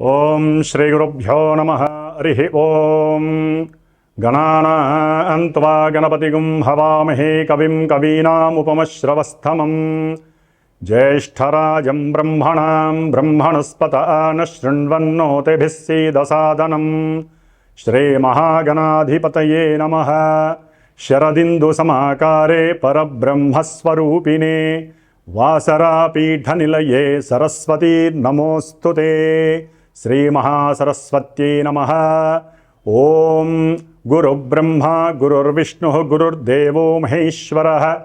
ఓం శ్రీ గురుభ్యో నమ. హరి ఓం. గణానాన్వా గణపతిగుం హవామహే కవిం కవీనాముపమశ్రవస్తమం జ్యేష్టరాజం బ్రహ్మణాం బ్రహ్మణస్పత న శృణ్వన్నోతిభిస్సీదసాదనం శ్రీమహాగణాధిపతయే నమ. శరదిందుసమాకారే పరబ్రహ్మస్వరూపిణే. వాసరాపీఠనిలయే సరస్వతీర్నమోऽस्तु ते శ్రీమహాసరస్వత్యై నమ. ఓం గురుబ్రహ్మ గురుర్విష్ణు గురుర్దేవో మహేశ్వర.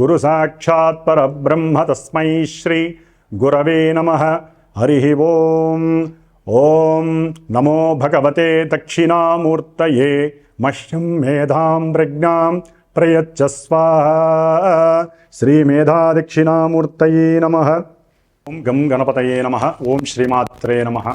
గురు సాక్షాత్ పరబ్రహ్మ తస్మై శ్రీ గురవే నమ. హరి ఓం. ఓం నమో భగవతే దక్షిణామూర్తయే మహ్యం మేధాం ప్రజ్ఞాం ప్రయచ్చస్వాహ శ్రీమేధాదక్షిణామూర్తయే నమ. ఓం గం గణపతయే నమ. ఓం శ్రీమాత్రే నమ.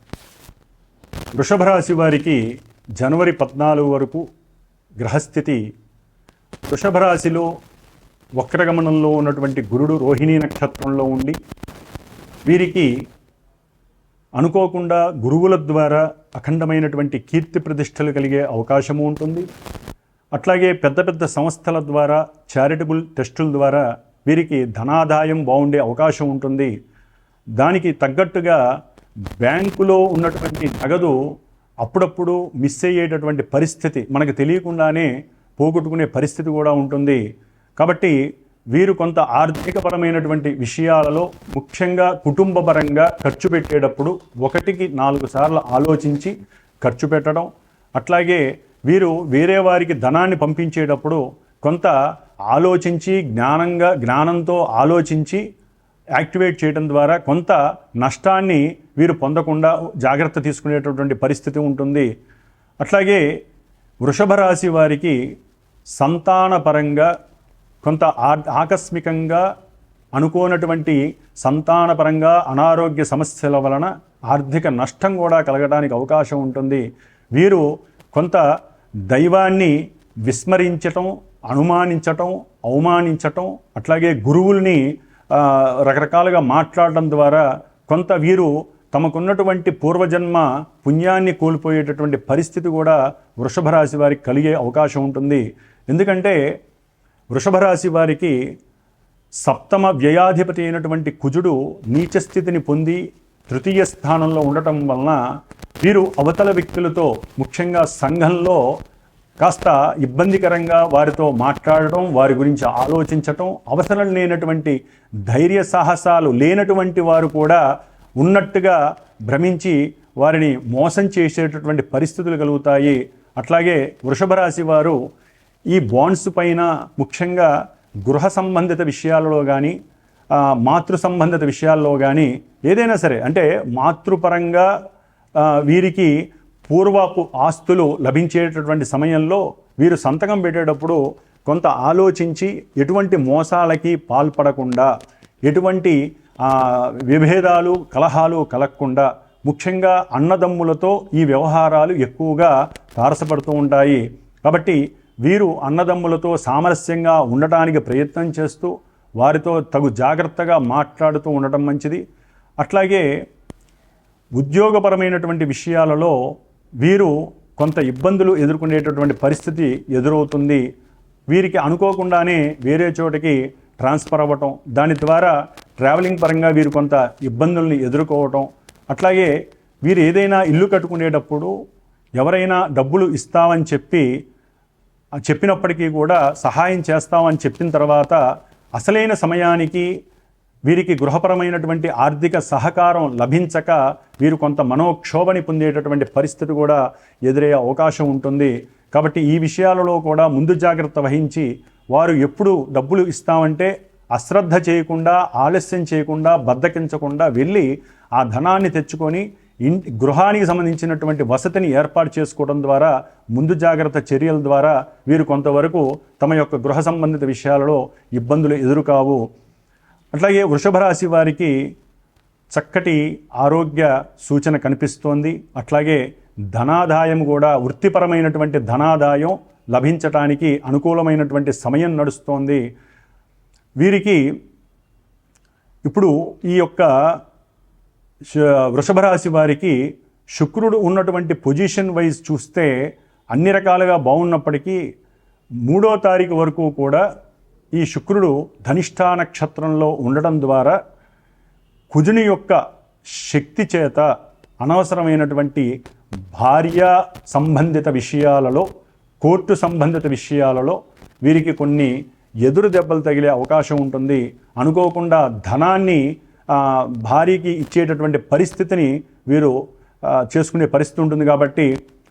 వృషభ రాశి వారికి జనవరి పద్నాలుగు వరకు గ్రహస్థితి. వృషభ రాశిలో వక్రగమనంలో ఉన్నటువంటి గురుడు రోహిణీ నక్షత్రంలో ఉండి వీరికి అనుకోకుండా గురువుల ద్వారా అఖండమైనటువంటి కీర్తి ప్రతిష్టలు కలిగే అవకాశము ఉంటుంది. అట్లాగే పెద్ద పెద్ద సంస్థల ద్వారా చారిటబుల్ టెస్టుల ద్వారా వీరికి ధనాదాయం బాగుండే అవకాశం ఉంటుంది. దానికి తగ్గట్టుగా బ్యాంకులో ఉన్నటువంటి నగదు అప్పుడప్పుడు మిస్ అయ్యేటటువంటి పరిస్థితి మనకు తెలియకుండానే పోగొట్టుకునే పరిస్థితి కూడా ఉంటుంది. కాబట్టి వీరు కొంత ఆర్థికపరమైనటువంటి విషయాలలో ముఖ్యంగా కుటుంబపరంగా ఖర్చు పెట్టేటప్పుడు ఒకటికి నాలుగు సార్లు ఆలోచించి ఖర్చు పెట్టడం అట్లాగే వీరు వేరే వారికి ధనాన్ని పంపించేటప్పుడు కొంత ఆలోచించి జ్ఞానంగా జ్ఞానంతో ఆలోచించి యాక్టివేట్ చేయడం ద్వారా కొంత నష్టాన్ని వీరు పొందకుండా జాగ్రత్త తీసుకునేటటువంటి పరిస్థితి ఉంటుంది. అట్లాగే వృషభ రాశి వారికి సంతానపరంగా కొంత ఆకస్మికంగా అనుకోనటువంటి సంతానపరంగా అనారోగ్య సమస్యల వలన ఆర్థిక నష్టం కూడా కలగడానికి అవకాశం ఉంటుంది. వీరు కొంత దైవాన్ని విస్మరించటం అనుమానించటం అవమానించటం అట్లాగే గురువుల్ని రకరకాలుగా మాట్లాడడం ద్వారా కొంత వీరు తమకున్నటువంటి పూర్వజన్మ పుణ్యాన్ని కోల్పోయేటటువంటి పరిస్థితి కూడా వృషభ రాశి వారికి కలిగే అవకాశం ఉంటుంది. ఎందుకంటే వృషభ రాశి వారికి సప్తమ వ్యయాధిపతి అయినటువంటి కుజుడు నీచ స్థితిని పొంది తృతీయ స్థానంలో ఉండటం వలన వీరు అవతల వ్యక్తులతో ముఖ్యంగా సంఘంలో కాస్త ఇబ్బందికరంగా వారితో మాట్లాడటం వారి గురించి ఆలోచించటం అవసరం లేనటువంటి ధైర్య సాహసాలు లేనటువంటి వారు కూడా ఉన్నట్టుగా భ్రమించి వారిని మోసం చేసేటటువంటి పరిస్థితులు కలుగుతాయి. అట్లాగే వృషభ రాశి వారు ఈ బాండ్స్ పైన ముఖ్యంగా గృహ సంబంధిత విషయాలలో కానీ మాతృ సంబంధిత విషయాల్లో కానీ ఏదైనా సరే అంటే మాతృపరంగా వీరికి పూర్వపు ఆస్తులు లభించేటటువంటి సమయంలో వీరు సంతకం పెట్టేటప్పుడు కొంత ఆలోచించి ఎటువంటి మోసాలకి పాల్పడకుండా ఎటువంటి విభేదాలు కలహాలు కలగకుండా ముఖ్యంగా అన్నదమ్ములతో ఈ వ్యవహారాలు ఎక్కువగా తారసపడుతూ ఉంటాయి. కాబట్టి వీరు అన్నదమ్ములతో సామరస్యంగా ఉండటానికి ప్రయత్నం చేస్తూ వారితో తగు జాగ్రత్తగా మాట్లాడుతూ ఉండటం మంచిది. అట్లాగే ఉద్యోగపరమైనటువంటి విషయాలలో వీరు కొంత ఇబ్బందులు ఎదుర్కొనేటటువంటి పరిస్థితి ఎదురవుతుంది. వీరికి అనుకోకుండానే వేరే చోటకి ట్రాన్స్ఫర్ అవ్వటం దాని ద్వారా ట్రావెలింగ్ పరంగా వీరు కొంత ఇబ్బందుల్ని ఎదుర్కోవటం. అట్లాగే వీరు ఏదైనా ఇల్లు కట్టుకునేటప్పుడు ఎవరైనా డబ్బులు ఇస్తామని చెప్పి చెప్పినప్పటికీ కూడా సహాయం చేస్తామని చెప్పిన తర్వాత అసలైన సమయానికి వీరికి గృహపరమైనటువంటి ఆర్థిక సహకారం లభించక వీరు కొంత మనోక్షోభని పొందేటటువంటి పరిస్థితి కూడా ఎదురయ్యే అవకాశం ఉంటుంది. కాబట్టి ఈ విషయాలలో కూడా ముందు జాగ్రత్త వహించి వారు ఎప్పుడు డబ్బులు ఇస్తామంటే అశ్రద్ధ చేయకుండా ఆలస్యం చేయకుండా బద్దకించకుండా వెళ్ళి ఆ ధనాన్ని తెచ్చుకొని ఇంటి గృహానికి సంబంధించినటువంటి వసతిని ఏర్పాటు చేసుకోవడం ద్వారా ముందు జాగ్రత్త చర్యల ద్వారా వీరు కొంతవరకు తమ యొక్క గృహ సంబంధిత విషయాలలో ఇబ్బందులు ఎదురుకావు. అట్లాగే వృషభ రాశి వారికి చక్కటి ఆరోగ్య సూచన కనిపిస్తోంది. అట్లాగే ధనాదాయం కూడా వృత్తిపరమైనటువంటి ధనాదాయం లభించటానికి అనుకూలమైనటువంటి సమయం నడుస్తోంది. వీరికి ఇప్పుడు ఈ యొక్క వృషభ రాశి వారికి శుక్రుడు ఉన్నటువంటి పొజిషన్ వైజ్ చూస్తే అన్ని రకాలుగా బాగున్నప్పటికీ మూడో తారీఖు వరకు కూడా ఈ శుక్రుడు ధనిష్ఠా నక్షత్రంలో ఉండడం ద్వారా కుజుని యొక్క శక్తి చేత అనవసరమైనటువంటి భార్య సంబంధిత విషయాలలో కోర్టు సంబంధిత విషయాలలో వీరికి కొన్ని ఎదురు దెబ్బలు తగిలే అవకాశం ఉంటుంది. అనుకోకుండా ధనాన్ని భార్యకి ఇచ్చేటటువంటి పరిస్థితిని వీరు చేసుకునే పరిస్థితి ఉంటుంది కాబట్టి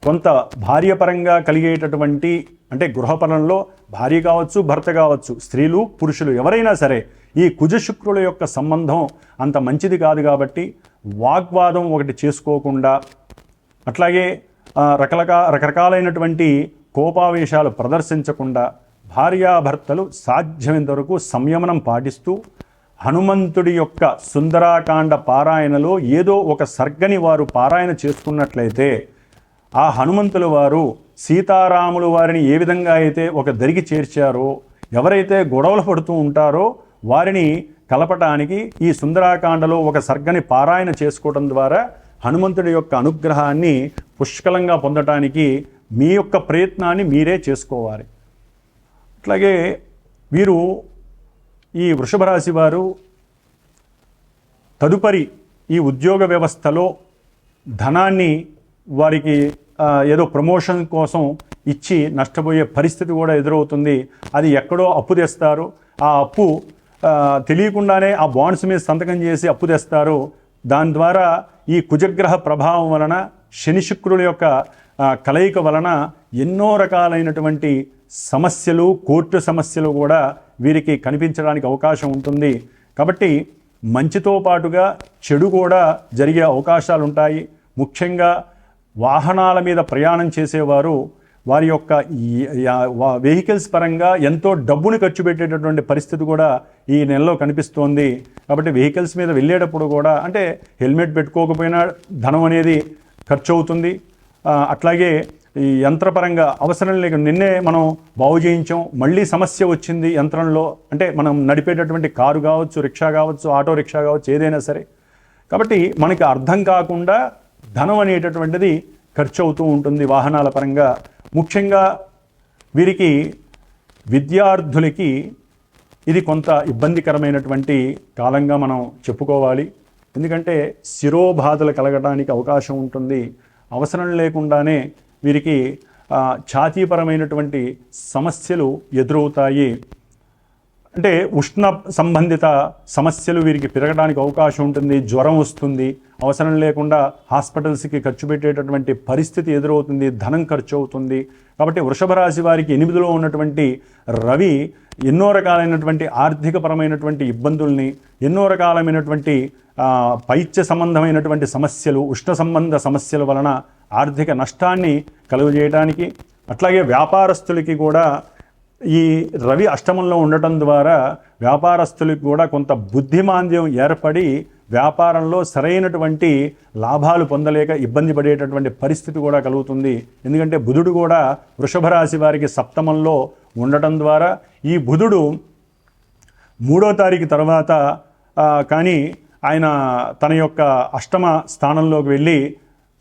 కొంత భార్యపరంగా కలిగేటటువంటి అంటే గృహపరంలో భార్య కావచ్చు భర్త కావచ్చు స్త్రీలు పురుషులు ఎవరైనా సరే ఈ కుజ శుక్రుల యొక్క సంబంధం అంత మంచిది కాదు కాబట్టి వాగ్వాదం ఒకటి చేసుకోకుండా అట్లాగే రకరకా రకరకాలైనటువంటి కోపావేశాలు ప్రదర్శించకుండా భార్యాభర్తలు సాధ్యమైనంత వరకు సంయమనం పాటిస్తూ హనుమంతుడి యొక్క సుందరాకాండ పారాయణలో ఏదో ఒక సర్గని వారు పారాయణ చేసుకున్నట్లయితే ఆ హనుమంతుల వారు సీతారాములు వారిని ఏ విధంగా అయితే ఒక దరికి చేర్చారో ఎవరైతే గొడవలు పడుతూ ఉంటారో వారిని కలపటానికి ఈ సుందరాకాండలో ఒక సర్గని పారాయణ చేసుకోవడం ద్వారా హనుమంతుడి యొక్క అనుగ్రహాన్ని పుష్కలంగా పొందటానికి మీ యొక్క ప్రయత్నాన్ని మీరే చేసుకోవాలి. అట్లాగే వీరు ఈ వృషభ రాశి వారు తదుపరి ఈ ఉద్యోగ వ్యవస్థలో ధనాన్ని వారికి ఏదో ప్రమోషన్ కోసం ఇచ్చి నష్టపోయే పరిస్థితి కూడా ఎదురవుతుంది. అది ఎక్కడో అప్పు తెస్తారు. ఆ అప్పు తెలియకుండానే ఆ బాండ్స్ మీద సంతకం చేసి అప్పు తెస్తారు. దాని ద్వారా ఈ కుజగ్రహ ప్రభావం వలన శని శుక్రుల యొక్క కలయిక వలన ఎన్నో రకాలైనటువంటి సమస్యలు కోర్టు సమస్యలు కూడా వీరికి కనిపించడానికి అవకాశం ఉంటుంది. కాబట్టి మంచితో పాటుగా చెడు కూడా జరిగే అవకాశాలు ఉంటాయి ముఖ్యంగా వాహనాల మీద ప్రయాణం చేసేవారు వారి యొక్క వెహికల్స్ పరంగా ఎంతో డబ్బుని ఖర్చు పెట్టేటటువంటి పరిస్థితి కూడా ఈ నెలలో కనిపిస్తోంది. కాబట్టి వెహికల్స్ మీద వెళ్ళేటప్పుడు కూడా అంటే హెల్మెట్ పెట్టుకోకపోయినా ధనం అనేది ఖర్చు అవుతుంది అట్లాగే ఈ యంత్రపరంగా అవసరం లేక నిన్నే మనం బాగు చేయించాం మళ్ళీ సమస్య వచ్చింది యంత్రంలో. అంటే మనం నడిపేటటువంటి కారు కావచ్చు రిక్షా కావచ్చు ఆటో రిక్షా కావచ్చు ఏదైనా సరే. కాబట్టి మనకి అర్థం కాకుండా ధనం అనేటటువంటిది ఖర్చు అవుతూ ఉంటుంది వాహనాల పరంగా. ముఖ్యంగా వీరికి విద్యార్థులకి ఇది కొంత ఇబ్బందికరమైనటువంటి కాలంగా మనం చెప్పుకోవాలి. ఎందుకంటే శిరోబాధలు కలగడానికి అవకాశం ఉంటుంది. అవసరం లేకుండానే వీరికి ఛాతీపరమైనటువంటి సమస్యలు ఎదురవుతాయి. అంటే ఉష్ణ సంబంధిత సమస్యలు వీరికి పెరగడానికి అవకాశం ఉంటుంది జ్వరం వస్తుంది అవసరం లేకుండా హాస్పిటల్స్కి ఖర్చు పెట్టేటటువంటి పరిస్థితి ఎదురవుతుంది ధనం ఖర్చు అవుతుంది. కాబట్టి వృషభ రాశి వారికి ఎనిమిదిలో ఉన్నటువంటి రవి ఎన్నో రకాలైనటువంటి ఆర్థికపరమైనటువంటి ఇబ్బందుల్ని ఎన్నో రకాలమైనటువంటి పైత్య సంబంధమైనటువంటి సమస్యలు ఉష్ణ సంబంధ సమస్యల వలన ఆర్థిక నష్టాన్ని కలుగజేయడానికి అట్లాగే వ్యాపారస్తులకి కూడా ఈ రవి అష్టమంలో ఉండటం ద్వారా వ్యాపారస్తులకు కూడా కొంత బుద్ధిమాంద్యం ఏర్పడి వ్యాపారంలో సరైనటువంటి లాభాలు పొందలేక ఇబ్బంది పడేటటువంటి పరిస్థితి కూడా కలుగుతుంది. ఎందుకంటే బుధుడు కూడా వృషభ రాశి వారికి సప్తమంలో ఉండటం ద్వారా ఈ బుధుడు మూడో తారీఖు తర్వాత కానీ ఆయన తన యొక్క అష్టమ స్థానంలోకి వెళ్ళి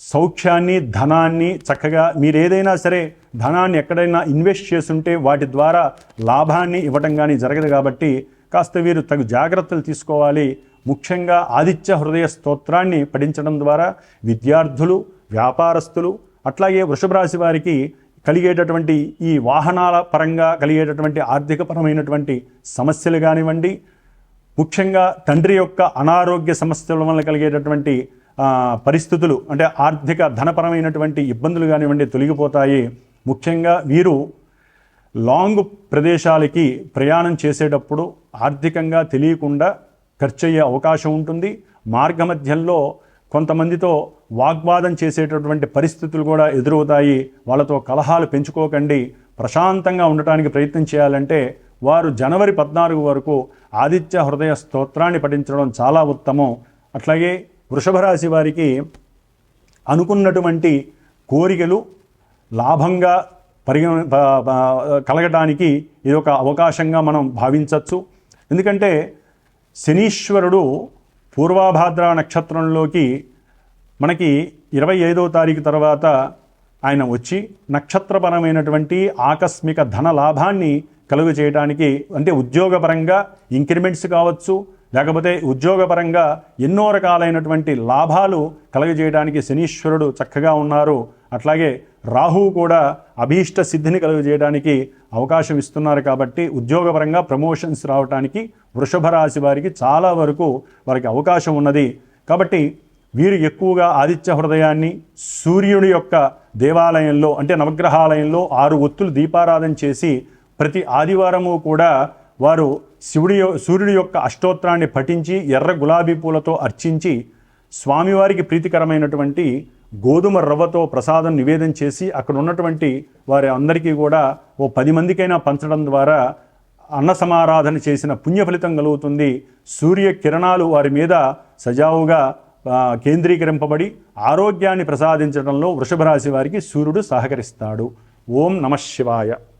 సౌఖ్యాన్ని ధనాన్ని చక్కగా మీరు ఏదైనా సరే ధనాన్ని ఎక్కడైనా ఇన్వెస్ట్ చేస్తుంటే వాటి ద్వారా లాభాన్ని ఇవ్వటం కానీ జరగదు కాబట్టి కాస్త వీరు తగు జాగ్రత్తలు తీసుకోవాలి. ముఖ్యంగా ఆదిత్య హృదయ స్తోత్రాన్ని పఠించడం ద్వారా విద్యార్థులు వ్యాపారస్తులు అట్లాగే వృషభ రాశి వారికి కలిగేటటువంటి ఈ వాహనాల పరంగా కలిగేటటువంటి ఆర్థికపరమైనటువంటి సమస్యలు కానివ్వండి ముఖ్యంగా తండ్రి యొక్క అనారోగ్య సమస్యల వల్ల కలిగేటటువంటి పరిస్థితులు అంటే ఆర్థిక ధనపరమైనటువంటి ఇబ్బందులు కానివ్వండి తొలగిపోతాయి. ముఖ్యంగా వీరు లాంగ్ ప్రదేశాలకి ప్రయాణం చేసేటప్పుడు ఆర్థికంగా తెలియకుండా ఖర్చు అయ్యే అవకాశం ఉంటుంది. మార్గమధ్యంలో కొంతమందితో వాగ్వాదం చేసేటటువంటి పరిస్థితులు కూడా ఎదురవుతాయి. వాళ్ళతో కలహాలు పెంచుకోకండి. ప్రశాంతంగా ఉండటానికి ప్రయత్నం చేయాలంటే వారు జనవరి పద్నాలుగు వరకు ఆదిత్య హృదయ స్తోత్రాన్ని పఠించడం చాలా ఉత్తమం. అట్లాగే వృషభ రాశి వారికి అనుకున్నటువంటి కోరికలు లాభంగా పరిగణ కలగటానికి ఇది ఒక అవకాశంగా మనం భావించవచ్చు ఎందుకంటే శనీశ్వరుడు పూర్వాభాద్ర నక్షత్రంలోకి మనకి ఇరవై ఐదవ తారీఖు తర్వాత ఆయన వచ్చి నక్షత్రపరమైనటువంటి ఆకస్మిక ధన లాభాన్ని కలుగు చేయడానికి అంటే ఉద్యోగపరంగా ఇంక్రిమెంట్స్ కావచ్చు లేకపోతే ఉద్యోగపరంగా ఎన్నో రకాలైనటువంటి లాభాలు కలుగజేయడానికి శనీశ్వరుడు చక్కగా ఉన్నారు. అట్లాగే రాహువు కూడా అభీష్ట సిద్ధిని కలుగజేయడానికి అవకాశం ఇస్తున్నారు కాబట్టి ఉద్యోగపరంగా ప్రమోషన్స్ రావడానికి వృషభ రాశి వారికి చాలా వరకు వారికి అవకాశం ఉన్నది. కాబట్టి వీరు ఎక్కువగా ఆదిత్య హృదయాన్ని సూర్యుడి యొక్క దేవాలయంలో అంటే నవగ్రహాలయంలో ఆరు ఒత్తులు దీపారాధన చేసి ప్రతి ఆదివారము కూడా వారు శివుడి సూర్యుడి యొక్క అష్టోత్తరాన్ని పఠించి ఎర్ర గులాబీ పూలతో అర్చించి స్వామివారికి ప్రీతికరమైనటువంటి గోధుమ రవ్వతో ప్రసాదం నివేదన చేసి అక్కడ ఉన్నటువంటి వారి అందరికీ కూడా ఓ పది మందికైనా పంచడం ద్వారా అన్న సమారాధన చేసిన పుణ్య ఫలితం కలుగుతుంది. సూర్య కిరణాలు వారి మీద సజావుగా కేంద్రీకరింపబడి ఆరోగ్యాన్ని ప్రసాదించడంలో వృషభ రాశి వారికి సూర్యుడు సహకరిస్తాడు. ఓం నమ శివాయ.